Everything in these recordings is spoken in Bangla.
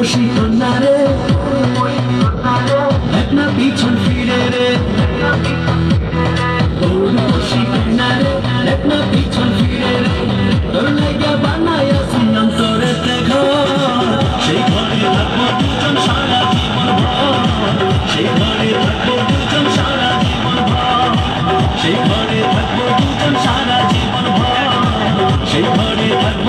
বসি কন্যারে এক পিছন ফিরে রে। বসি কন্যারে এক না পিছন ফিরে রে। তোর লাগা বানায় শুনলাম তোরে তে সেই ঘরে থাকব দুজন সারা জীবন ভর। সেই ঘরে থাকব দুজন সারা জীবন ভর। সেই ঘরে থাকব দুজন সারা জীবন ভর। সেই ঘরে থাকব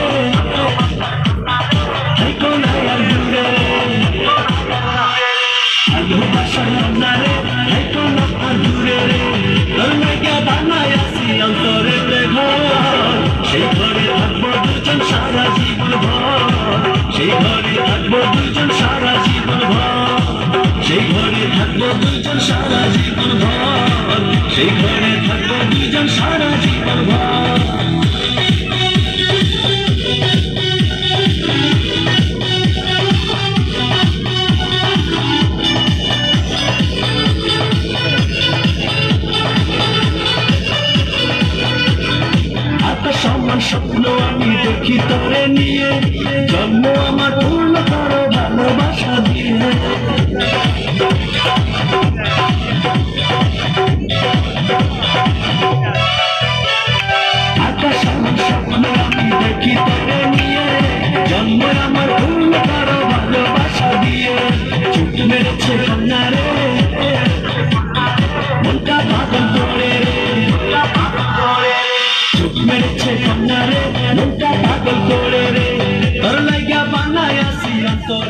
সেই ঘরে থাকব দুজন সারা জীবন ভর সেই ঘরে থাকব দুজন সারা জীবন সেই ঘরে থাকব দুজন সারা জীবন ভর স্বপ্ন আমি দেখি তোরে নিয়ে, জন্ম আমার পূর্ণ করো ভালোবাসা দিয়ে। আমার ভালোবাসা দিয়ে। ছুট মেরেছে কন্যা রে মেরেছে কন্যা রে মুখটা পাগল করে রে। তোর লাইগা বানায় আসি অন্তর।